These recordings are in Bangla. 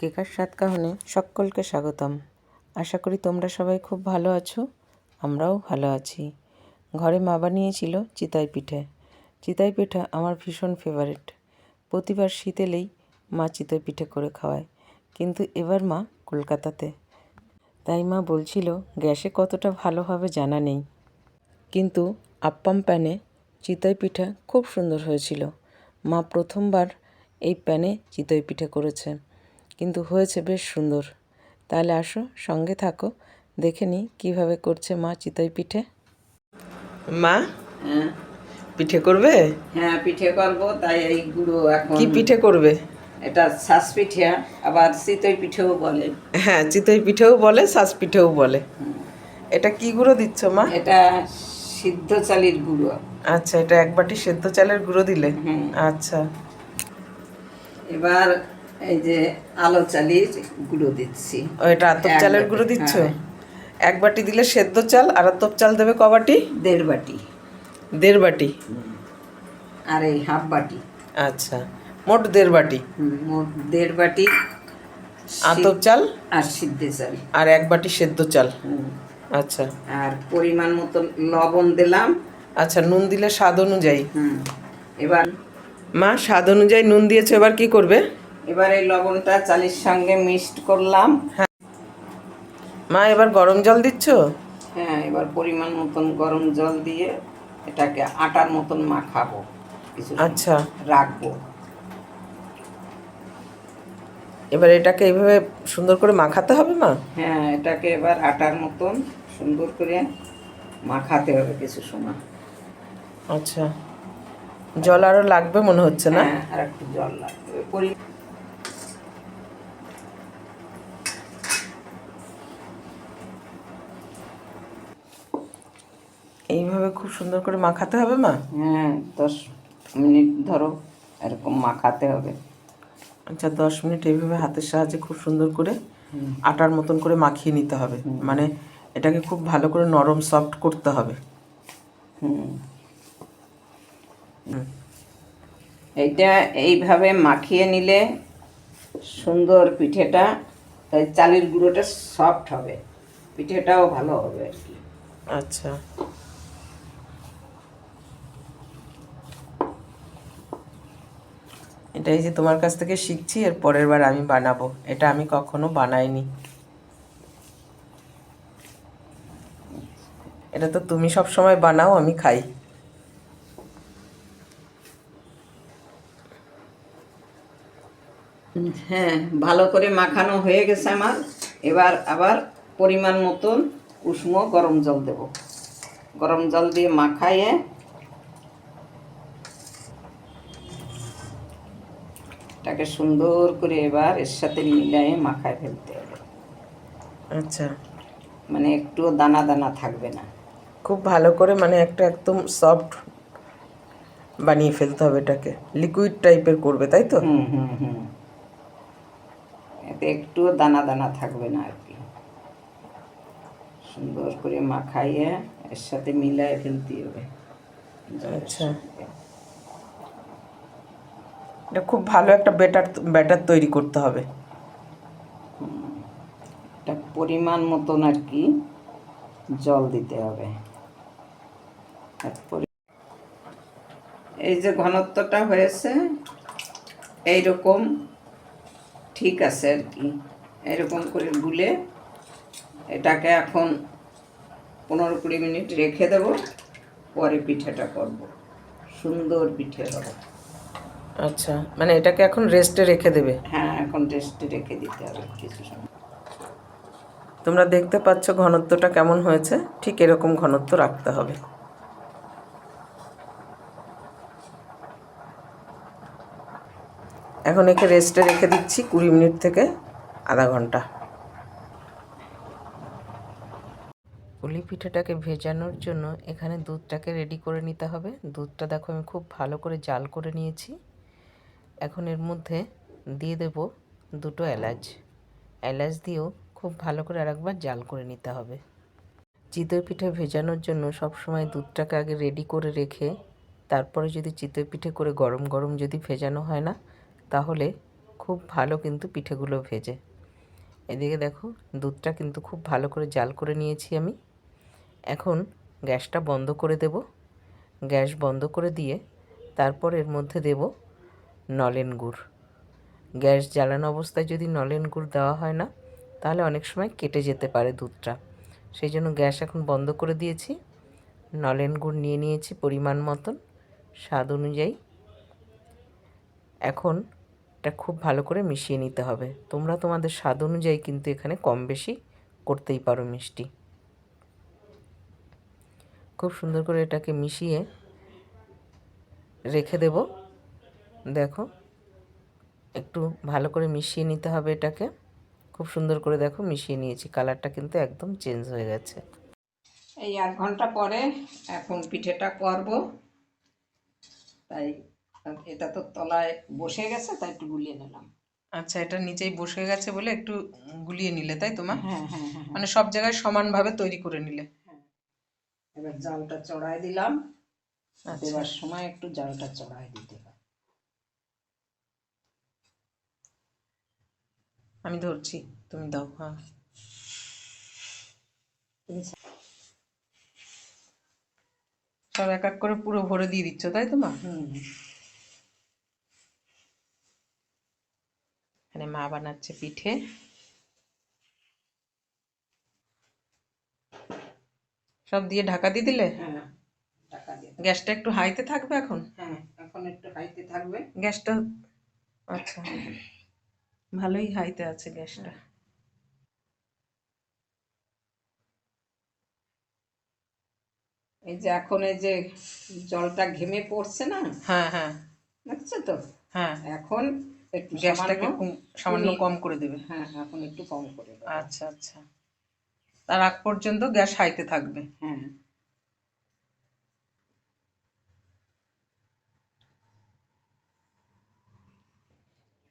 কেকার স্বাদ কাহনে সকলকে স্বাগতম। আশা করি তোমরা সবাই খুব ভালো আছো, আমরাও ভালো আছি। ঘরে মা বানিয়েছিল চিতাই পিঠে। চিতাই পিঠা আমার ভীষণ ফেভারিট প্রতিবার শীত এলেই মা চিতই পিঠে করে খাওয়ায়, কিন্তু এবার মা কলকাতাতে। তাই মা বলছিল, গ্যাসে কতটা ভালো হবে জানা নেই। কিন্তু আপ্পাম প্যানে চিতই পিঠা খুব সুন্দর হয়েছিল। মা প্রথমবার এই প্যানে চিতই পিঠে করেছে। কিন্তু হয়েছে বেশ সুন্দর। তাহলে আসো সঙ্গে থাকো। দেখে নিই কীভাবে করছে মা চিতই পিঠে। মা? হ্যাঁ। পিঠে করবে? হ্যাঁ পিঠে করব তাই এই গুঁড়ো এখন কি পিঠে করবে? এটা শ্বাস পিঠে আবার চিতই পিঠেও বলে। হ্যাঁ চিতই পিঠেও বলে শ্বাস পিঠেও বলে এটা কি গুঁড়ো দিচ্ছ মা? এটা সিদ্ধ চালির গুঁড়ো। আচ্ছা এটা এক বাটি সেদ্ধ চালের গুঁড়ো দিলে? হুম। আচ্ছা। এবার এই যে আলো চালির গুঁড়ো দিচ্ছি। ও এটা আতপ চালের গুঁড়ো দিচ্ছ? হ্যাঁ। এক বাটি দিলে সেদ্ধ চাল আর আতপ চাল দেবে ক বাটি? দেড় বাটি। দেড় বাটি। আর এই হাফ বাটি। আচ্ছা মোট দেড় বাটি। মোট দেড় বাটি আতপ চাল? আর সিদ্ধে চাল। আর এক বাটি সেদ্ধ চাল। আচ্ছা। আর পরিমাণ মতন লবণ দিলাম। আচ্ছা নুন দিলে স্বাদ অনুযায়ী। হুম এবার মা স্বাদ অনুযায়ী নুন দিয়েছ এবার কি করবে? এবার এই লবণটা চালের সঙ্গে মিক্সড করলাম। হ্যাঁ মা এবার গরম জল দিচ্ছ? হ্যাঁ এবার পরিমাণ মতন গরম জল দিয়ে এটাকে আটার মতন মাখাবো। কিছু আচ্ছা। রাখব। এবার এটাকে এইভাবে সুন্দর করে মাখাতে হবে মা? হ্যাঁ এটাকে এবার আটার মতন সুন্দর করে মাখাতে হবে কিছু সময়। আচ্ছা। জল আরও লাগবে মনে হচ্ছে না? হ্যাঁ আর একটু জল লাগবে পরি- এইভাবে খুব সুন্দর করে মাখাতে হবে মা? হ্যাঁ দশ মিনিট ধরো এরকম মাখাতে হবে। আচ্ছা দশ মিনিট এইভাবে হাতের সাহায্যে খুব সুন্দর করে আটার মতন করে মাখিয়ে নিতে হবে। মানে এটাকে খুব ভালো করে নরম সফট করতে হবে। এইটা এইভাবে মাখিয়ে নিলে সুন্দর পিঠেটা চালের গুঁড়োটা সফট হবে। পিঠেটাও ভালো হবে আর কি। আচ্ছা। এটাই যে তোমার কাছ থেকে শিখছি, এর পরের বার আমি বানাবো। এটা আমি কখনো বানাইনি। এটা তো তুমি সব সময় বানাও, আমি খাই। হ্যাঁ ভালো করে মাখানো হয়ে গেছে আমার। এবার আবার পরিমাণ মতন উষ্ণ গরম জল দেব। গরম জল দিয়ে মাখাইয়ে এটাকে সুন্দর করে এবার এর সাথে মিলায়ে মাখায় ফেলতে হবে। আচ্ছা। মানে একটুও দানা দানা থাকবে না। খুব ভালো করে মানে একটা একদম সফট বানিয়ে ফেলতে হবে এটাকে। লিকুইড টাইপের করবে তাই তো? হুম হুম হুম। এতে একটুও দানা দানা থাকবে না আর কি। সুন্দর করে মাখাইয়ে এর সাথে মিলায়ে ফেলতে হবে। আচ্ছা। এটা খুব ভালো একটা বেটার ব্যাটার তৈরি করতে হবে। একটা পরিমাণ মতন আর কি জল দিতে হবে। এই যে ঘনত্বটা হয়েছে, এইরকম ঠিক আছে আর কি। এরকম করে গুলে এটাকে এখন পনেরো কুড়ি মিনিট রেখে দেব, পরে পিঠেটা করব। সুন্দর পিঠে হবে। আচ্ছা মানে এটাকে এখন রেস্টে রেখে দেবে? হ্যাঁ এখন রেস্টে রেখে দিতে হবে কিছু সময়। তোমরা দেখতে পাচ্ছ ঘনত্বটা কেমন হয়েছে? ঠিক এরকম ঘনত্ব রাখতে হবে। এখন একে রেস্টে রেখে দিচ্ছি কুড়ি মিনিট থেকে আধা ঘণ্টা। পুলি পিঠাটাকে ভেজানোর জন্য এখানে দুধটাকে রেডি করে নিতে হবে। দুধটা দেখো আমি খুব ভালো করে জাল করে নিয়েছি। এখন এর মধ্যে দিয়ে দেব দুটো এলাচ। এলাচ দিয়েও খুব ভালো করে আরেকবার জাল করে নিতে হবে। চিতই পিঠে ভেজানোর জন্য সব সময় দুধটাকে আগে রেডি করে রেখে, তারপরে যদি চিতই পিঠে করে গরম গরম যদি ভেজানো হয় না, তাহলে খুব ভালো কিন্তু পিঠেগুলো ভেজে। এদিকে দেখো, দুধটা কিন্তু খুব ভালো করে জাল করে নিয়েছি আমি। এখন গ্যাসটা বন্ধ করে দেব। গ্যাস বন্ধ করে দিয়ে তারপর এর মধ্যে দেব নলেন গুড়। গ্যাস জ্বালানো অবস্থায় যদি নলেন গুড় দেওয়া হয় না, তাহলে অনেক সময় কেটে যেতে পারে দুধটা। সেই জন্য গ্যাস এখন বন্ধ করে দিয়েছি। নলেন গুড় নিয়ে নিয়েছি পরিমাণ মতন, স্বাদ অনুযায়ী। এখন এটা খুব ভালো করে মিশিয়ে নিতে হবে। তোমরা তোমাদের স্বাদ অনুযায়ী কিন্তু এখানে কম বেশি করতেই পারো মিষ্টি। খুব সুন্দর করে এটাকে মিশিয়ে রেখে দেব। দেখো একটু ভালো করে মিশিয়ে নিতে হবে এটাকে। খুব সুন্দর করে দেখো মিশিয়ে নিয়েছি কালারটা কিন্তু একদম চেঞ্জ হয়ে গেছে। এই এক ঘণ্টা পরে এখন পিঠেটা করব। তাই এটা তো তলায় বসে গেছে তাই একটু গুলিয়ে নিলাম। আচ্ছা এটা নিচেই বসে গেছে বলে একটু গুলিয়ে নিলে তাই তোমার? হ্যাঁ হ্যাঁ হ্যাঁ হ্যাঁ। মানে সব জায়গায় সমানভাবে তৈরি করে নিলে। এবার জালটা চড়াই দিলাম। আচ্ছা। দেওয়ার সময় একটু জালটা চড়াই দিতে হবে। আমি ধরছি। তুমি দাও হ্যাঁ। সব এক এক করে পুরো ভরে দিয়ে দিচ্ছ তাই তো মা? হুম। এখানে মা বানাচ্ছে পিঠে। সব দিয়ে ঢাকা দিয়ে দিলে? হ্যাঁ। গ্যাসটা একটু হাইতে থাকবে এখন? হ্যাঁ এখন একটু হাইতে থাকবে। গ্যাসটা আচ্ছা। ভালোই হাইতে আছে গ্যাসটা। এই যে এখন এই যে জলটা ঘেমে পড়ছে না? হ্যাঁ হ্যাঁ। দেখছ তো? হ্যাঁ। এখন একটু গ্যাসটাকে সামান্য- কম- করে দেবে। হ্যাঁ এখন একটু কম করে দাও আচ্ছা আচ্ছা। তার আগ পর্যন্ত গ্যাস হাইতে থাকবে। হ্যাঁ।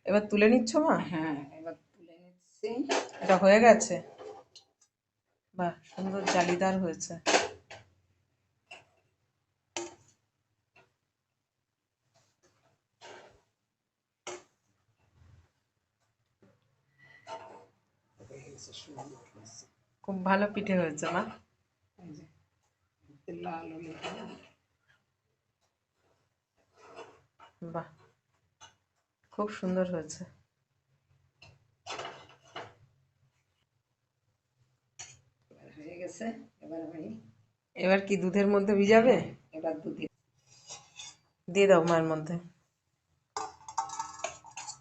এবার তুলে নিচ্ছ মা? হ্যাঁ এবার তুলে নিচ্ছি। এটা হয়ে গেছে? বাহ সুন্দর জালিদার হয়েছে। হয়ে। খুব ভালো পিঠে হয়েছে মা। লাল বাহ খুব সুন্দর হয়েছে। এবার হয়ে গেছে এবার আমি এবার কি দুধের মধ্যে ভিজাবে? এবার দুধ দিয়ে দাও মায়ের মধ্যে।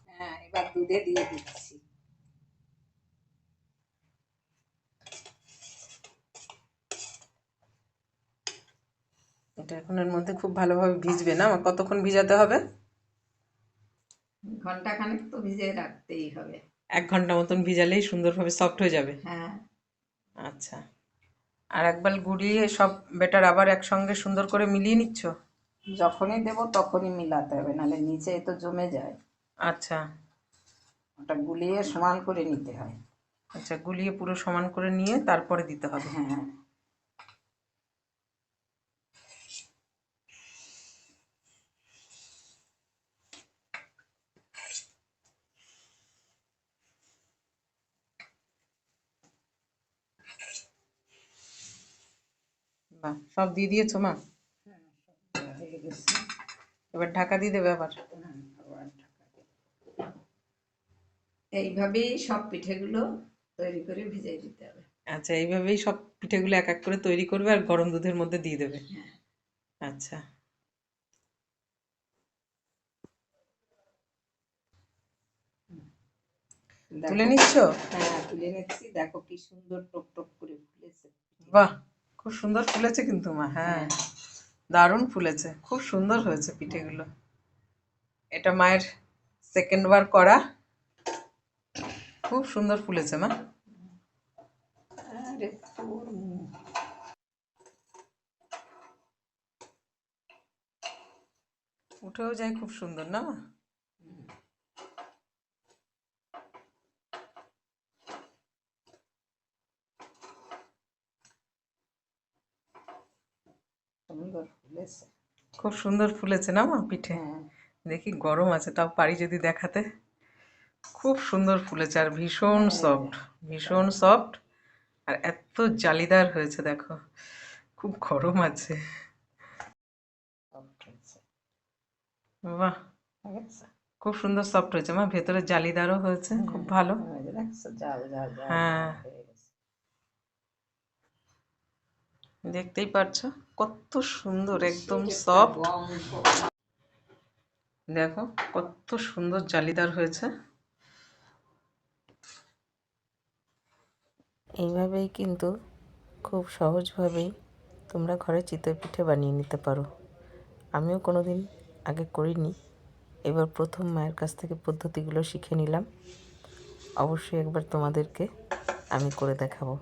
হ্যাঁ এবার দুধে দিয়ে দিচ্ছি। এটা এখন এর মধ্যে খুব ভালোভাবে ভিজবে না? আমার কতক্ষণ ভিজাতে হবে? ঘণ্টা খানেক তো ভিজিয়ে রাখতেই হবে। এক ঘণ্টা মতন ভিজালেই সুন্দরভাবে সফট হয়ে যাবে? হ্যাঁ। আচ্ছা। আর একবার গুলিয়ে সব বেটার আবার একসঙ্গে সুন্দর করে মিলিয়ে নিচ্ছ? যখনই দেবো তখনই মিলাতে হবে নাহলে নিচে তো জমে যায়। আচ্ছা। ওটা গুলিয়ে সমান করে নিতে হয়। আচ্ছা গুলিয়ে পুরো সমান করে নিয়ে তারপরে দিতে হবে। হ্যাঁ। বাহ সব দিয়ে দিয়েছ মা? হয়ে গেছে। এবার ঢাকা দিয়ে দেবে আবার? হ্যাঁ। এইভাবেই সব পিঠেগুলো তৈরি করে ভিজিয়ে দিতে হবে। আচ্ছা এইভাবেই সব পিঠেগুলো এক এক করে তৈরি করবে আর গরম দুধের মধ্যে দিয়ে দেবে? হ্যাঁ। আচ্ছা। তুলে নিচ্ছ? হ্যাঁ তুলে নিচ্ছি। দেখো কি সুন্দর টক টক করে ফুলেছে। বাহ খুব সুন্দর ফুলেছে কিন্তু মা হ্যাঁ। দারুণ ফুলেছে খুব সুন্দর হয়েছে পিঠেগুলো। এটা মায়ের সেকেন্ড বার করা। খুব সুন্দর ফুলেছে মা। উঠেও যায় খুব সুন্দর না মা? সুন্দর ফুলেছে। খুব সুন্দর ফুলেছে না মা পিঠে? হ্যাঁ। দেখি গরম আছে তাও পারি যদি দেখাতে। খুব সুন্দর ফুলেছে আর ভীষণ সফট ভীষণ সফট আর এত জালিদার হয়েছে দেখো খুব গরম আছে। বাহ! খুব সুন্দর সফট হয়েছে মা ভেতরে জালিদারও হয়েছে খুব ভালো। হ্যাঁ দেখতেই পারছ? কত সুন্দর একদম সফট দেখো কত সুন্দর জালিদার হয়েছে। এইভাবেই কিন্তু খুব সহজভাবেই তোমরা ঘরে চিতই পিঠে বানিয়ে নিতে পারো। আমিও কোনো দিন আগে করিনি। এবার প্রথম মায়ের কাছ থেকে পদ্ধতিগুলো শিখে নিলাম। অবশ্যই একবার তোমাদেরকে আমি করে দেখাবো।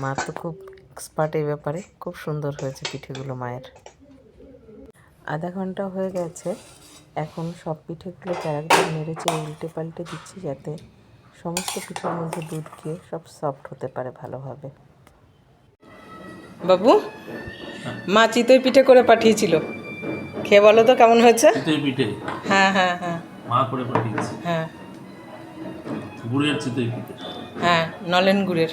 মা তো খুব এক্সপার্ট এই ব্যাপারে। খুব সুন্দর হয়েছে পিঠেগুলো মায়ের। আধা ঘণ্টা হয়ে গেছে এখন সব পিঠেগুলোকে একবার নেড়েচে উল্টে পাল্টে দিচ্ছি যাতে সমস্ত পিঠের মধ্যে দুধ গিয়ে সব সফট হতে পারে ভালোভাবে। বাবু মা চিতই পিঠে করে পাঠিয়েছিল। খেয়ে বলো তো কেমন হয়েছে? চিতই পিঠে। হ্যাঁ হ্যাঁ হ্যাঁ। মা করে পাঠিয়েছে। হ্যাঁ। গুড়ের চিতই পিঠে। হ্যাঁ নলেন গুড়ের।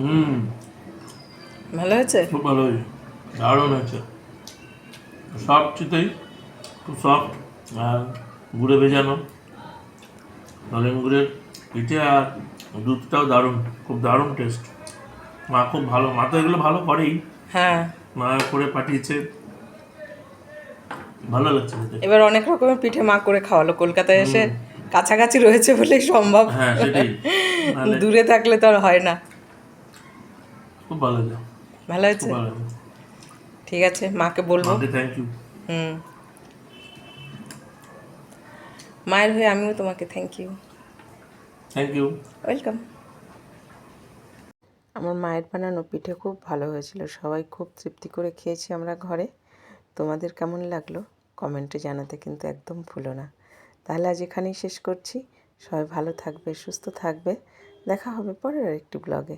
হুম। ভালো হয়েছে? খুব ভালো হয়েছে। দারুণ হয়েছে। সফট চিতই খুব সফট আর গুড়ে ভেজানো। নলেন গুড়ের পিঠে আর দুধটাও দারুণ খুব দারুণ টেস্ট মা খুব ভালো মা তো এগুলো ভালো করেই। হ্যাঁ। মা করে পাঠিয়েছে। ভালো লাগছে এবার অনেক রকমের পিঠে মা করে খাওয়ালো। কলকাতায় এসে কাছাকাছি রয়েছে বলেই সম্ভব। হ্যাঁ সেটাই। দূরে থাকলে তো আর হয় না। খুব ভালো লাগে ভালো হয়েছে? ঠিক আছে মাকে বলব। Thank you hmm. মায়ের হয়ে আমিও তোমাকে thank you thank you welcome আমার মায়ের বানানো পিঠে খুব ভালো হয়েছিল। সবাই খুব তৃপ্তি করে খেয়েছি আমরা ঘরে। তোমাদের কেমন লাগল? কমেন্টে জানাতে কিন্তু একদম ভুলো না। তাহলে আজ এখানেই শেষ করছি। সবাই ভালো থাকবে সুস্থ থাকবে। দেখা হবে পরের একটি ব্লগে